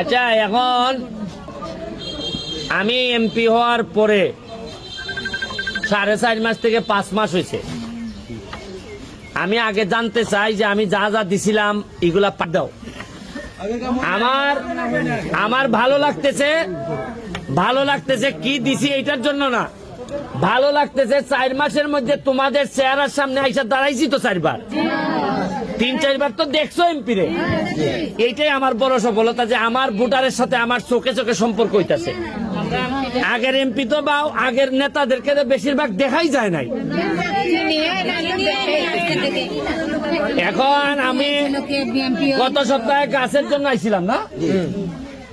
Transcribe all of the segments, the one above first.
আচ্ছা এখন আমি এমপি হওয়ার পরে সাড়ে চার মাস থেকে পাঁচ মাস হয়েছে। আমি আগে জানতে চাই যে আমি যা যা দিছিলাম, এগুলা দাও। আমার আমার ভালো লাগতেছে ভালো লাগতেছে কি দিছি এইটার জন্য না। ভালো লাগতেছে চার মাসের মধ্যে তোমাদের চেহারার সামনে আইসা দাঁড়াইছি তো চারবার। তিন চারবার তো দেখছ এমপি রে এইটাই আমার বড় সফলতা যে আমার ভোটারের সাথে আমার চোখে চোখে সম্পর্ক হইতাছে। আগের এমপি তো বা আগের নেতাদেরকে তো বেশিরভাগ দেখাই যায় নাই। এখন আমি গত সপ্তাহে গাছের জন্য আইছিলাম না?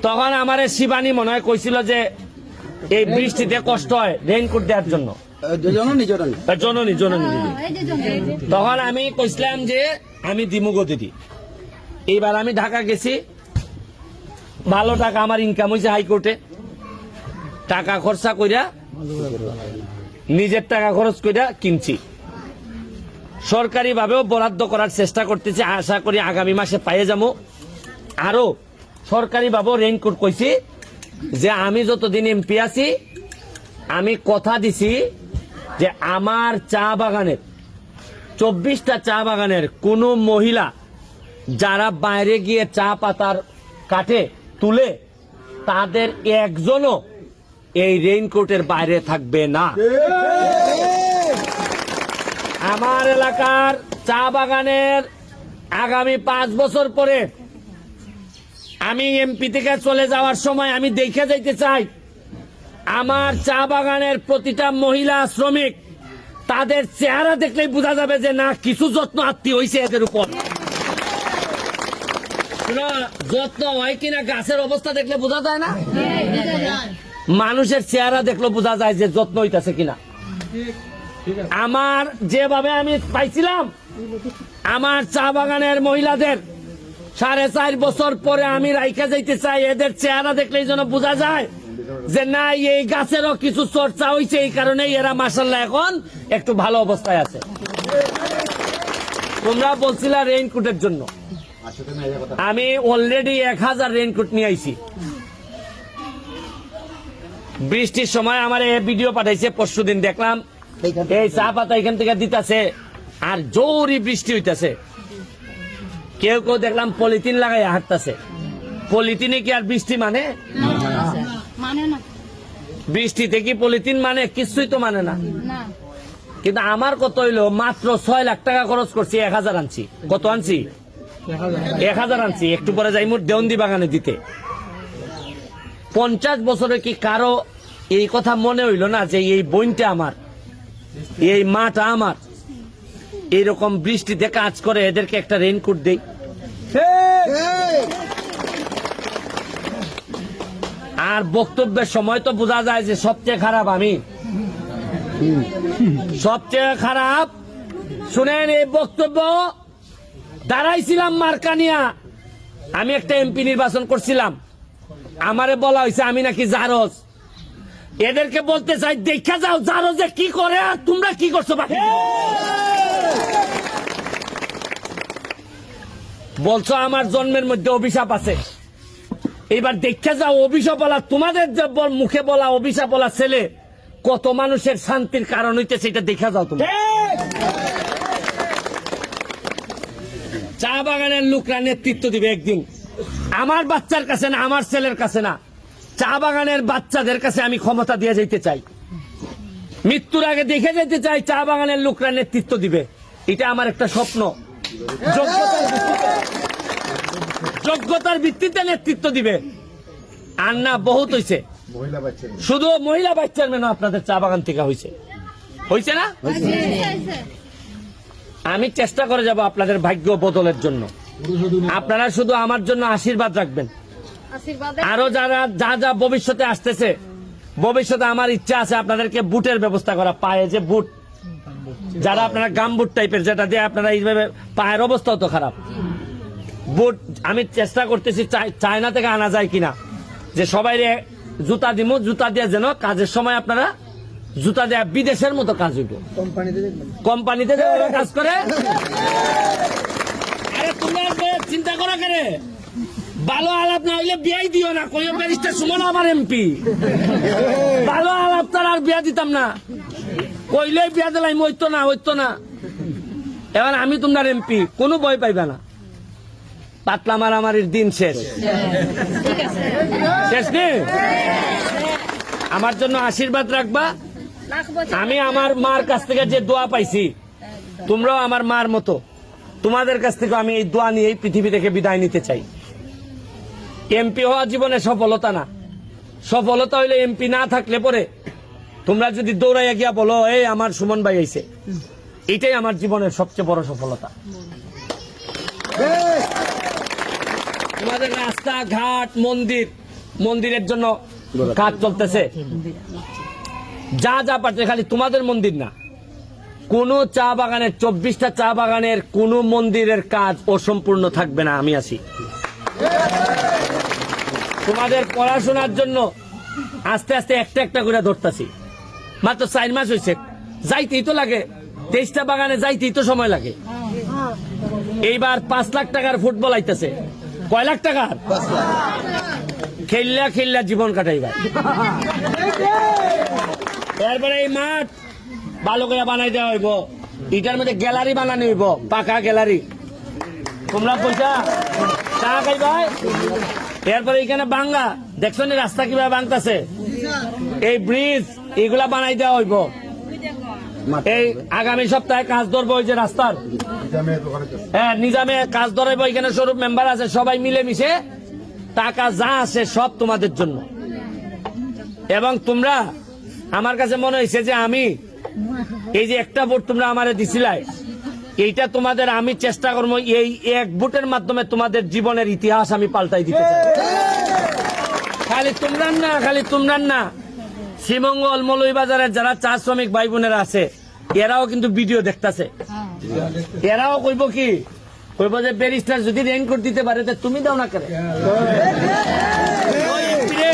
তখন আমার শিবানী মনে হয় কইছিল যে এই বৃষ্টিতে কষ্ট হয় রেইনকোট দেওয়ার জন্য। জননী জননী। জননী জননী। তখন আমি কইছিলাম যে আমি দিমুগো দিদি। এইবার আমি ঢাকা গেছি। ভালো টাকা আমার ইনকাম হয়েছে হাইকোর্টে। টাকা খরচা কইরা নিজের টাকা খরচ কইরা কিনছি। সরকারি ভাবেও বরাদ্দ করার চেষ্টা করতেছি। আশা করি আগামী মাসে পাইয়ে যাব। আরও সরকারি ভাবেও রেইনকোট কইছি যে আমি যতদিন এমপি আছি, আমি কথা দিছি যে আমার চা বাগানের চব্বিশটা চা বাগানের কোনো মহিলা যারা বাইরে গিয়ে চা পাতার কাটে তুলে, তাদের একজনও এই রেইনকোটের বাইরে থাকবে না। আমার এলাকার চা বাগানের আগামী পাঁচ বছর পরে আমি এমপি থেকে চলে যাওয়ার সময় আমি দেখে যাইতে চাই, আমার চা বাগানের প্রতিটা মহিলা শ্রমিক তাদের চেহারা দেখলেই বোঝা যাবে যে না, কিছু যত্ন আত্মীয় হয়েছে এদের উপর। যত্ন হয় কিনা গাছের অবস্থা দেখলে বোঝা যায় না? মানুষের চেহারা দেখলে বোঝা যায় যে যত্ন হইতাছে কিনা। আমার যেভাবে আমি পাইছিলাম, আমার চা বাগানের মহিলাদের সাড়ে চার বছর পরে আমি রাইখা যাইতে চাই, এদের চেহারা দেখলেই যেন বোঝা যায়। যে না এই গাছেরও কিছু চর্চা হয়েছে এই কারণে এরা মাসাল্লাহ এখন একটু ভালো অবস্থায় আছে। তোমরা বলছিলা রেইনকোটের জন্য। আমি অলরেডি এক হাজার রেইনকোট নিয়ে আইছি। বৃষ্টির সময় আমার ভিডিও পাঠাইছে, পরশু দিন দেখলাম। এই চা পাতা এখান থেকে দিতাছে, আর জোরই বৃষ্টি হইতাছে। কেউ কেউ দেখলাম পলিথিন লাগাই হাঁটতাছে। পলিথিনে কি আর বৃষ্টি মানে? মানে না। বৃষ্টিতে কি পলিথিন মানে? কিছুই তো মানে না। না। কিন্তু আমার কত হইল? মাত্র ছয় লাখ টাকা খরচ করছি এক হাজার আনছি। কত আনছি? এক হাজার আনছি। একটু পরে যাই মোট দেওন্দি বাগানে দিতে। পঞ্চাশ বছরে কি কারও এই কথা মনে হইল না যে এই বইনটা আমার? এই মাটা আমার? এইরকম বৃষ্টিতে কাজ করে এদেরকে একটা রেইনকোট দেই। আর বক্তব্যের সময় তো বোঝা যায় যে সবচেয়ে খারাপ আমি। সবচেয়ে খারাপ, শুনেন এই বক্তব্য, দাঁড়াইছিলাম মার্কানিয়া আমি একটা এমপি নির্বাচন করছিলাম। আমারে বলা হয়েছে আমি নাকি জারজ। এদেরকে বলতে চাই, দেখা যাও জারজে কি করে আর তোমরা কি করছ বলছো আমার জন্মের মধ্যে অভিশাপ আছে। এবার দেখা যাও, অভিশাপ বলা, তোমাদের যে মুখে বলা, অভিশাপ বলা ছেলে, কত মানুষের শান্তির কারণ হইতেছে এটা দেখা যাও তুমি। চা বাগানের লোকরা নেতৃত্ব দিবে একদিন। আমার বাচ্চার কাছে না, আমার ছেলের কাছে না। চা বাগানের বাচ্চাদের কাছে আমি ক্ষমতা দিয়ে যেতে চাই। মৃত্যুর আগে দেখে যেতে চাই, চা বাগানের লোকরা নেতৃত্ব দিবে। এটা আমার একটা স্বপ্ন। ভিত্তিতে। যোগ্যতার ভিত্তিতে নেতৃত্ব দিবে। আর না বহুত হইছে। শুধু মহিলা বাচ্চার মেনু আপনাদের চা বাগান থেকে হয়েছে হয়েছে না? আমি চেষ্টা করে যাব আপনাদের ভাগ্য বদলের জন্য। আপনারা শুধু আমার জন্য আশীর্বাদ রাখবেন। আরও যারা যা যা ভবিষ্যতে আসতেছে ভবিষ্যতে আমার ইচ্ছা আছে আপনাদেরকে বুটের ব্যবস্থা করা পায়ে যে বুট। যারা আপনারা গাম বুট টাইপের যেটা দিয়ে আপনারা এইভাবে পায়ের অবস্থাও তো খারাপ। বুট আমি চেষ্টা করতেছি চায়না থেকে আনা যায় কিনা। যে সবাই জুতা দিমু জুতা দিয়ে যেন কাজের সময় আপনারা জুতা দেয়া বিদেশের মতো কাজ হইব। কোম্পানিতে কোম্পানিতে কাজ করে। আরে তুমি আর বে- চিন্তা করো কেন? ভালো আলাপ না হইলে বিয়াই দিও না কই ব্যারিস্টার সুমন আমার এমপি। ভালো আলাপ তার আর বিয়া দিতাম না। কইলে বিয়া দিলাম হইতো না হইতো না। এবার আমি তোমার এমপি কোনো ভয় পাইবা না। পাতলা মারামারির দিন শেষ। শেষ নেই আমার জন্য আশীর্বাদ রাখবা। আমি আমার মার কাছ থেকে যে দোয়া পাইছি, তোমরাও আমার মার মতো। তোমাদের কাছ থেকে আমি এই দোয়া নিয়ে পৃথিবী থেকে বিদায় নিতে চাই। এমপি হওয়া জীবনে সফলতা না। সফলতা হইলে এমপি না থাকলে পরে তোমরা যদি দৌড়াইয়া গিয়া বলো, এই আমার সুমন ভাই আইছে। এটাই আমার জীবনের সবচেয়ে বড় সফলতা। তোমাদের রাস্তা ঘাট মন্দির। মন্দিরের জন্য কাজ চলতেছে। যা যা পাচ্ছে খালি তোমাদের মন্দির না। কোন চা বাগানের, চব্বিশটা চা বাগানের কোন মন্দিরের কাজ অসম্পূর্ণ থাকবে না, আমি আছি। তোমাদের পড়াশোনার জন্য আস্তে আস্তে একটা একটা করে ধরতেছি। মাত্র চার মাস হয়েছে। যাইতেই তো লাগে। তেইশটা বাগানে যাইতেই তো সময় লাগে। এইবার পাঁচ লাখ টাকার ফুটবল আইতেছে। কয় লাখ টাকার খেললা খেললা জীবন কাটাইবার। এরপরে এই মাঠ ভালো করে বানাই দেওয়া হইব। এটার মধ্যে গ্যালারি বানানো হইব, পাকা গ্যালারি। তোমরা পয়সা চা খাইবাই এরপরে এখানে বাঙ্গা। দেখছ নি রাস্তা কীভাবে বাংতাছে এই ব্রিজ, এগুলা বানাই দেওয়া হইব। এই আগামী সপ্তাহে কাজ ধরবো ওই যে রাস্তার। হ্যাঁ নিজামে কাজ এখানে স্বরূপ মেম্বার আছে, সবাই মিলে মিশে টাকা যা আছে সব তোমাদের জন্য। এবং তোমরা, আমার কাছে মনে হয়েছে যে আমি, এই যে একটা ভোট তোমরা আমারে দিছিলাই, এইটা তোমাদের আমি চেষ্টা করব, এই এক ভোটের মাধ্যমে তোমাদের জীবনের ইতিহাস আমি পাল্টাই দিতে খালি তোমরা না, খালি তোমরা না, শ্রীমঙ্গল মৌলভীবাজারের যারা চা শ্রমিক ভাই বোনেরা আছে এরাও কিন্তু ভিডিও দেখতাছে। এরাও কইব কি? কইব যে ব্যারিস্টার যদি রেইনকোট দিতে পারে তুমি দাও না কেন? ওই MP রে,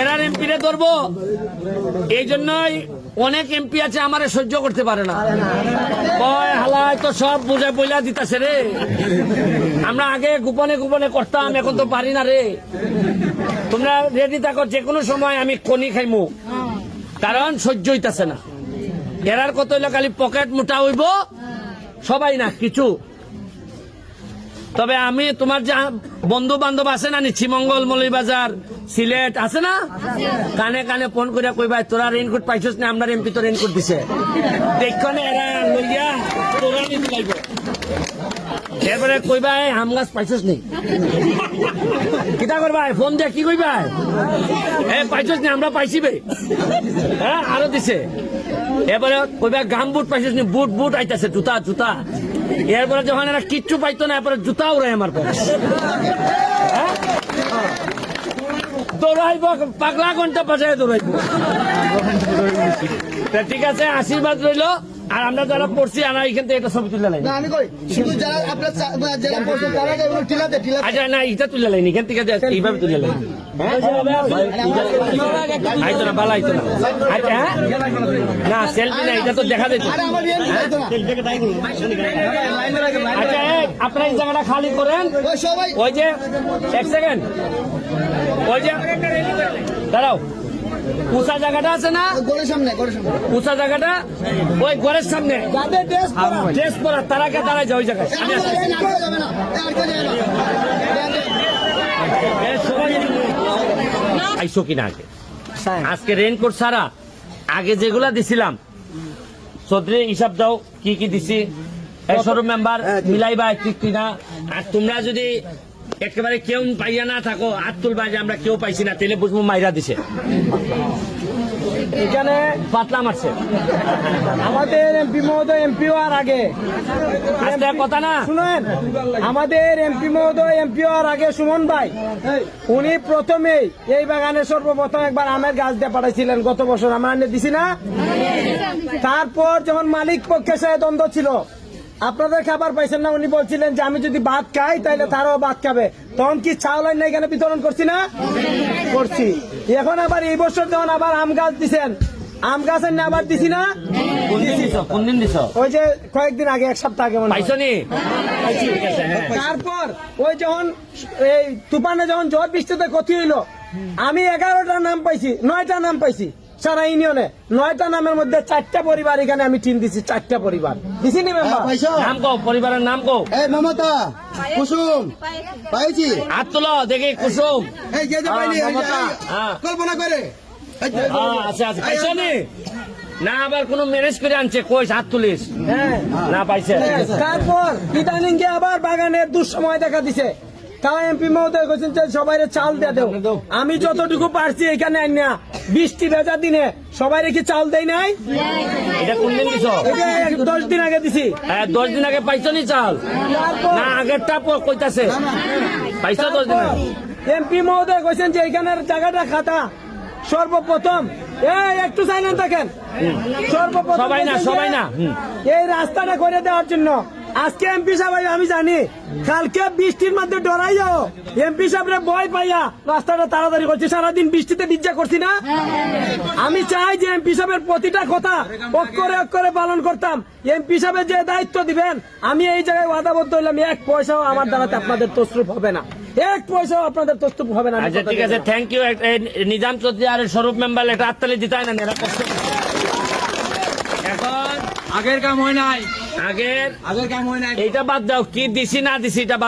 এরার এমপি রে ধরবো। এই জন্যই অনেক এমপি আছে আমারে সহ্য করতে পারে না। কয় হালায় তো সব বুঝে বইলা দিতাছে রে। আমরা আগে গোপনে গোপনে করতাম এখন তো পারি না রে। তোমরা রেডি থাকো যে কোনো সময় আমি কনি খাইমু। কারণ সহ্য হইতাছে না। এরার কত হইল খালি পকেট মোটা হইব? সবাই না, কিছু। তবে আমি তোমার যা বন্ধু বান্ধব আছে না নি, শ্রীমঙ্গল, মৌলভীবাজার, সিলেট, আছে না? কানে কানে ফোন করে কইবা তোরা রেইনকোট পাইছস না আমরা এমপি তো রেইনকোট দিছে। দেখনে এরা লইয়া তোরা নিতে লাগবে এরপরে কইবা আম গাছ পাইছস নি? কিতা করবা ফোন দিয়ে কি কইবা এ, পাইছস নি, আমরা পাইছি বে। হ্যাঁ আরও দিছে। এরপরে কইবা গাম বুট পাইছিস নি বুট বুট আইতাছে জুতা জুতা। এরপরে যখন এরা কিচ্ছু পাইতো না এরপরে জুতা উড়াই আমার পরে হ্যাঁ? দৌড়াইব পাগলা ঘণ্টা পাশে দৌড়াইব। তা ঠিক আছে আশীর্বাদ রইল। আর আমরা যারা পড়ছি আমরা এখান থেকে একটা ছবি তুলে নাই না আমি কই শুধু যারা আপনার যারা পড়ছেন তারা এগুলো টিলাতে টিলাতে? আচ্ছা না এটা তুলে লাইনি এখান থেকে এইভাবে তুলে লাইনি আইতো না ভালো আইতো না। আচ্ছা হ্যাঁ? না সেলফি না এটা তো দেখা যেত। আরে আমার রিয়েল যাইতো না। আচ্ছা এই, আপনারা এই জায়গাটা খালি করেন। ওই যে এক সেকেন্ড ওই যে দাঁড়াও। উঁচা জায়গাটা আছে না? গোলের সামনে উঁচা জায়গাটা? ওই ঘরের সামনে। ড্রেস পরা। ড্রেস পরা দাঁড়ায় যায় ওই জায়গায়? আমি আসছি। আর কেউ যাবে না। আর কেউ যাবে না। এ, সবাই আইসো কিনা আগে। আজকে রেনকোট ছাড়া আগে যেগুলা দিছিলাম। চৌধুরী হিসাব দাও কি কি দিছি? মেম্বার মিলাইবা ঠিক কিনা? আর তোমরা যদি একেবারে কেউ পাইয়া না থাকো হাত তুলবা যে আমরা কেউ পাইছি না তেলে বুঝব মাইরা দিছে। এখানে পাতলা মারছে। আমাদের এমপি মহোদয় এমপি হওয়ার আগে। কথা না? শুনেন আমাদের এমপি মহোদয় এমপি হওয়ার আগে সুমন ভাই উনি প্রথমেই এই বাগানে সর্বপ্রথম একবার আমের গাছ দিয়ে পাঠাইছিলেন গত বছর আমরা এনে দিছি না। তারপর যখন মালিক পক্ষে সে দ্বন্দ্ব ছিল আপনাদের খাবার পাইছেন না উনি বলছিলেন যে আমি যদি ভাত খাই তাহলে তারাও ভাত খাবে। তখন কি চাউল না এখানে বিতরণ করছি না? করছি। এখন আবার এই বছর যখন আবার আম গাছ দিছেন আম গাছ না আবার দিছি না? কোন দিন দিছ? ওই যে কয়েকদিন আগে এক সপ্তাহ আগে মনে হ্যাঁ। তারপর ওই যখন এই তুফানে যখন ঝড় বৃষ্টিতে ক্ষতি হইল আমি এগারোটা নাম পাইছি নয়টা নাম পাইছি। সারা ইউনিয়নে। নয়টা নামের মধ্যে চারটা পরিবার এখানে আমি টিম দিছি চারটা পরিবার। দিছি নি হ্যাঁ, নাম কও পরিবারের নাম কও। এই মমতা কুসুম পাইছি। হাত তুলো দেখি কুসুম। এই যে যে পাইনি মমতা, হ্যাঁ। কল্পনা করে। হ্যাঁ, আচ্ছা আচ্ছা পাইছো নি? না আবার কোন ম্যারেজ করে আনছে কই হাত তুলিস। হ্যাঁ। না পাইছে। তারপর ইদানিং আবার বাগানের দুঃসময় দেখা দিছে। তাও এমপি মহোদয় কইছেন যে সবাই চাল দিয়ে দেও। আমি যতটুকু পারছি এখানে আইনা। বৃষ্টি ভেজা দিনে সবাই কি চাল দেয় নাই? এটা কোন দিন দিছ? দশ দিন আগে দিছি। হ্যাঁ, দশ দিন আগে পাইছো নি চাল? না আগেরটা কইতাছে। পাইছো দশ দিন আগে? এমপি মহোদয় কইছেন যে এখানের জায়গাটা খাতা। সর্বপ্রথম এই একটু সাইলেন্ট থাকেন। সর্বপ্রথম সবাই না সবাই না এই রাস্তাটা করে দেওয়ার জন্য আজকে এমপি সাহেব আমি জানি। কালকে বৃষ্টির মধ্যে ডরাই যাও। এমপি সাহেবরে ভয় পাইয়া রাস্তাটা তাড়াতাড়ি করছি। সারাদিন বৃষ্টিতে ভিজা করছি না? আমি চাই যে এমপি সাহেবের প্রতিটা কথা অক্ষরে অক্ষরে পালন করতাম। এমপি সাহেবের যে দায়িত্ব দিবেন আমি এই জায়গায় ওয়াদাবদ্ধ হইলাম। এক পয়সাও আমার দ্বারাতে আপনাদের তসরুপ হবে না। এক পয়সাও আপনাদের তসরুপ হবে না। আচ্ছা ঠিক আছে। থ্যাংক ইউ নিজাম চৌধুরী আর স্বরূপ মেম্বার এটা হাততালি দিতে হয় না এরা কষ্ট এখন আগের কাম হয় নাই। আগের আগের কেমন এটা বাদ দাও কি দিছি না দিছি এটা বাদ